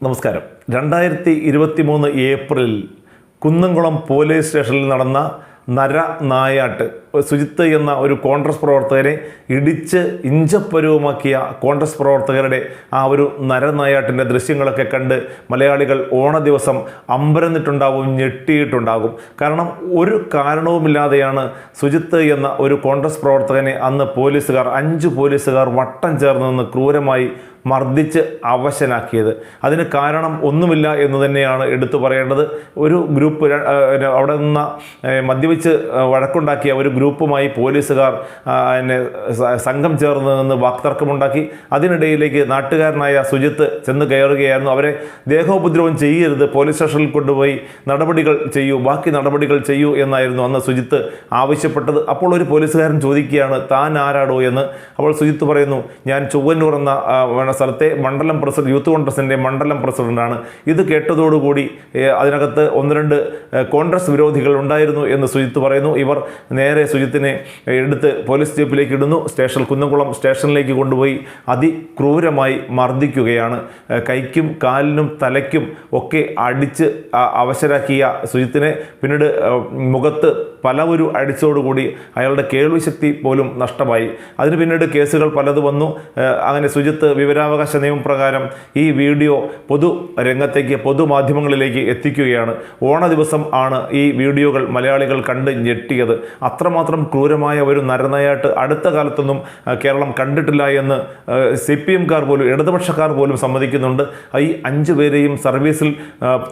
നമസ്കാരം. രണ്ടായിരത്തി ഇരുപത്തി മൂന്ന് ഏപ്രിലിൽ കുന്നംകുളം പോലീസ് സ്റ്റേഷനിൽ നടന്ന നര നായാട്ട് സുജിത്ത് എന്ന ഒരു കോൺഗ്രസ് പ്രവർത്തകരെ ഇടിച്ച് ഇഞ്ചപ്പരവുമാക്കിയ കോൺഗ്രസ് പ്രവർത്തകരുടെ ആ ഒരു നരനായാട്ടിന്റെ ദൃശ്യങ്ങളൊക്കെ കണ്ട് മലയാളികൾ ഓണ ദിവസം അമ്പരന്നിട്ടുണ്ടാവും ഞെട്ടിയിട്ടുണ്ടാകും. കാരണം ഒരു കാരണവുമില്ലാതെയാണ് സുജിത്ത് എന്ന ഒരു കോൺഗ്രസ് പ്രവർത്തകനെ അന്ന് പോലീസുകാർ അഞ്ച് പോലീസുകാർ വട്ടം ചേർന്ന് നിന്ന് ക്രൂരമായി മർദ്ദിച്ച് അവശനാക്കിയത്. അതിന് കാരണം ഒന്നുമില്ല എന്ന് തന്നെയാണ് എടുത്തു പറയേണ്ടത്. ഒരു ഗ്രൂപ്പ് അവിടെ നിന്ന് മദ്യപിച്ച് വഴക്കുണ്ടാക്കിയ ഒരു ഗ്രൂപ്പുമായി പോലീസുകാർ എന്നെ സംഘം ചേർന്ന് നിന്ന് വാക്തർക്കമുണ്ടാക്കി. അതിനിടയിലേക്ക് നാട്ടുകാരനായ സുജിത്ത് ചെന്ന് കയറുകയായിരുന്നു. അവരെ ദേഹോപദ്രവം ചെയ്യരുത് പോലീസ് സ്റ്റേഷനിൽ കൊണ്ടുപോയി നടപടികൾ ചെയ്യൂ ബാക്കി നടപടികൾ ചെയ്യൂ എന്നായിരുന്നു അന്ന് സുജിത്ത് ആവശ്യപ്പെട്ടത്. അപ്പോൾ ഒരു പോലീസുകാരൻ ചോദിക്കുകയാണ് താൻ ആരാടോ? എന്ന്. അപ്പോൾ സുജിത്ത് പറയുന്നു ഞാൻ ചൊവ്വന്നൂർ എന്ന സ്ഥലത്തെ മണ്ഡലം പ്രസിഡന്റ് യൂത്ത് കോൺഗ്രസിന്റെ മണ്ഡലം പ്രസിഡന്റാണ്. ഇത് കേട്ടതോടുകൂടി അതിനകത്ത് ഒന്ന് രണ്ട് കോൺഗ്രസ് വിരോധികൾ ഉണ്ടായിരുന്നു എന്ന് സുജിത്ത് പറയുന്നു. ഇവർ നേരെ സുജിത്തിനെ എടുത്ത് പോലീസ് സ്റ്റേപ്പിലേക്ക് ഇടുന്നു. സ്റ്റേഷൻ കുന്നംകുളം സ്റ്റേഷനിലേക്ക് കൊണ്ടുപോയി അതിക്രൂരമായി മർദ്ദിക്കുകയാണ്. കൈക്കും കാലിനും തലയ്ക്കും ഒക്കെ അടിച്ച് അവശരാക്കിയ സുജിത്തിനെ പിന്നീട് മുഖത്ത് പല ഒരു അടിച്ചോടുകൂടി അയാളുടെ കേൾവിശക്തി പോലും നഷ്ടമായി. അതിന് പിന്നീട് കേസുകൾ പലത് വന്നു. അങ്ങനെ സുജിത്ത് വിവരാവകാശ നിയമപ്രകാരം ഈ വീഡിയോ പൊതു രംഗത്തേക്ക് പൊതുമാധ്യമങ്ങളിലേക്ക് എത്തിക്കുകയാണ്. ഓണ ദിവസം ആണ് ഈ വീഡിയോകൾ മലയാളികൾ കണ്ട് ഞെട്ടിയത്. അത്രമാത്രം ക്രൂരമായ ഒരു നരനയായിട്ട് അടുത്ത കാലത്തൊന്നും കേരളം കണ്ടിട്ടില്ല എന്ന് സി പി എംകാർ പോലും ഇടതുപക്ഷക്കാർ പോലും സമ്മതിക്കുന്നുണ്ട്. ഈ അഞ്ചു പേരെയും സർവീസിൽ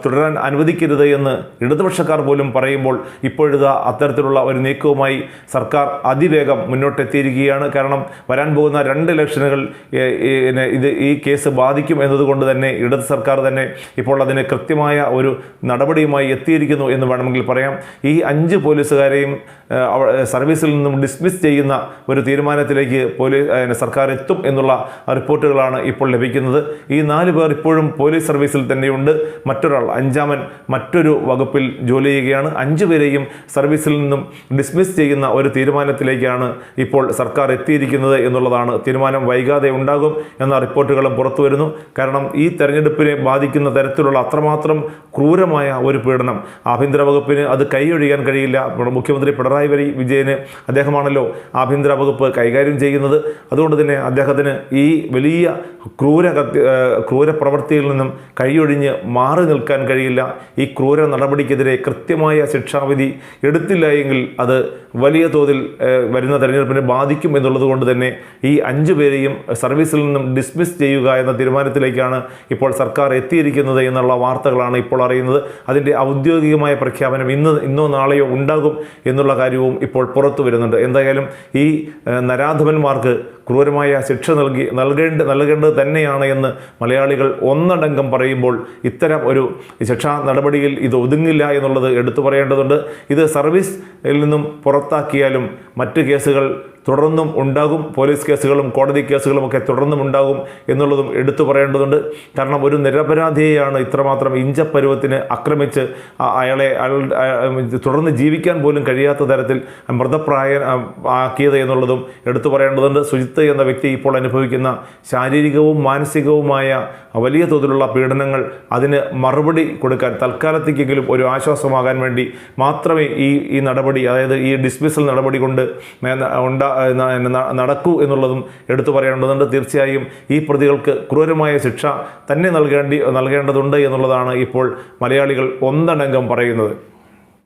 തുടരാൻ അനുവദിക്കരുത് എന്ന് ഇടതുപക്ഷക്കാർ പോലും പറയുമ്പോൾ ഇപ്പോഴിതാ അത്തരത്തിലുള്ള ഒരു നീക്കവുമായി സർക്കാർ അതിവേഗം മുന്നോട്ടെത്തിയിരിക്കുകയാണ്. കാരണം വരാൻ പോകുന്ന രണ്ട് ഇലക്ഷനുകൾ ഇത് ഈ കേസ് ബാധിക്കും എന്നതുകൊണ്ട് തന്നെ ഇടത് സർക്കാർ തന്നെ ഇപ്പോൾ അതിന് കൃത്യമായ ഒരു നടപടിയുമായി എത്തിയിരിക്കുന്നു എന്ന് വേണമെങ്കിൽ പറയാം. ഈ അഞ്ച് പോലീസുകാരെയും സർവീസിൽ നിന്നും ഡിസ്മിസ് ചെയ്യുന്ന ഒരു തീരുമാനത്തിലേക്ക് പോലീസ് സർക്കാർ എത്തും എന്നുള്ള റിപ്പോർട്ടുകളാണ് ഇപ്പോൾ ലഭിക്കുന്നത്. ഈ നാല് പേർ ഇപ്പോഴും പോലീസ് സർവീസിൽ തന്നെയുണ്ട്. മറ്റൊരാൾ അഞ്ചാമൻ മറ്റൊരു വകുപ്പിൽ ജോലി ചെയ്യുകയാണ്. അഞ്ചു പേരെയും സർവീസിൽ നിന്നും ഡിസ്മിസ് ചെയ്യുന്ന ഒരു തീരുമാനത്തിലേക്കാണ് ഇപ്പോൾ സർക്കാർ എത്തിയിരിക്കുന്നത് എന്നുള്ളതാണ്. തീരുമാനം വൈകാതെ ഉണ്ടാകും എന്ന റിപ്പോർട്ടുകളും പുറത്തു വരുന്നു. കാരണം ഈ തെരഞ്ഞെടുപ്പിനെ ബാധിക്കുന്ന തരത്തിലുള്ള അത്രമാത്രം ക്രൂരമായ ഒരു പീഡനം. ആഭ്യന്തര വകുപ്പിന് അത് കൈയൊഴിയാൻ കഴിയില്ല. മുഖ്യമന്ത്രി പിണറായി വരി വിജയന് അദ്ദേഹമാണല്ലോ ആഭ്യന്തര വകുപ്പ് കൈകാര്യം ചെയ്യുന്നത്. അതുകൊണ്ട് തന്നെ അദ്ദേഹത്തിന് ഈ വലിയ ക്രൂര ക്രൂരപ്രവൃത്തിയിൽ പ്രവൃത്തിയിൽ നിന്നും കൈയൊഴിഞ്ഞ് മാറി നിൽക്കാൻ കഴിയില്ല. ഈ ക്രൂര നടപടിക്കെതിരെ കൃത്യമായ ശിക്ഷാവിധി എടുത്തില്ല എങ്കിൽ അത് വലിയ തോതിൽ വരുന്ന തെരഞ്ഞെടുപ്പിനെ ബാധിക്കും എന്നുള്ളത് കൊണ്ട് തന്നെ ഈ അഞ്ചു പേരെയും സർവീസിൽ നിന്നും ഡിസ്മിസ് ചെയ്യുക എന്ന തീരുമാനത്തിലേക്കാണ് ഇപ്പോൾ സർക്കാർ എത്തിയിരിക്കുന്നത് എന്നുള്ള വാർത്തകളാണ് ഇപ്പോൾ അറിയുന്നത്. അതിന്റെ ഔദ്യോഗികമായ പ്രഖ്യാപനം ഇന്ന് ഇന്നോ നാളെയോ ഉണ്ടാകും എന്നുള്ള കാര്യവും ഇപ്പോൾ പുറത്തു വരുന്നുണ്ട്. എന്തായാലും ഈ നരാധവന്മാർക്ക് ക്രൂരമായ ശിക്ഷ നൽകി നൽകേണ്ട നൽകേണ്ടത് തന്നെയാണ് എന്ന് മലയാളികൾ ഒന്നടങ്കം പറയുമ്പോൾ ഇത്തരം ഒരു ശിക്ഷാ നടപടിയിൽ ഇത് ഒതുങ്ങില്ല എന്നുള്ളത് എടുത്തു പറയേണ്ടതുണ്ട്. ഇത് സർവീസിൽ നിന്നും പുറത്താക്കിയാലും മറ്റ് കേസുകൾ തുടർന്നും ഉണ്ടാകും. പോലീസ് കേസുകളും കോടതി കേസുകളും ഒക്കെ തുടർന്നും ഉണ്ടാകും എന്നുള്ളതും എടുത്തു പറയേണ്ടതുണ്ട്. കാരണം ഒരു നിരപരാധിയെയാണ് ഇത്രമാത്രം ഇഞ്ചപ്പരുവത്തിന് ആക്രമിച്ച് അയാളെ തുടർന്ന് ജീവിക്കാൻ പോലും കഴിയാത്ത തരത്തിൽ മൃതപ്രായ ആക്കിയത് എന്നുള്ളതും എടുത്തു പറയേണ്ടതുണ്ട്. സുജിത്ത് എന്ന വ്യക്തി ഇപ്പോൾ അനുഭവിക്കുന്ന ശാരീരികവും മാനസികവുമായ വലിയ തോതിലുള്ള പീഡനങ്ങൾ അതിന് മറുപടി കൊടുക്കാൻ തൽക്കാലത്തേക്കെങ്കിലും ഒരു ആശ്വാസമാകാൻ വേണ്ടി മാത്രമേ ഈ ഈ നടപടി അതായത് ഈ ഡിസ്മിസൽ നടപടി കൊണ്ട് ഉണ്ടാ നടക്കൂ എന്നുള്ളതും എടുത്തു പറയേണ്ടതുണ്ട്. തീർച്ചയായും ഈ പ്രതികൾക്ക് ക്രൂരമായ ശിക്ഷ തന്നെ നൽകേണ്ടി നൽകേണ്ടതുണ്ട് എന്നുള്ളതാണ് ഇപ്പോൾ മലയാളികൾ ഒന്നടങ്കം പറയുന്നത്.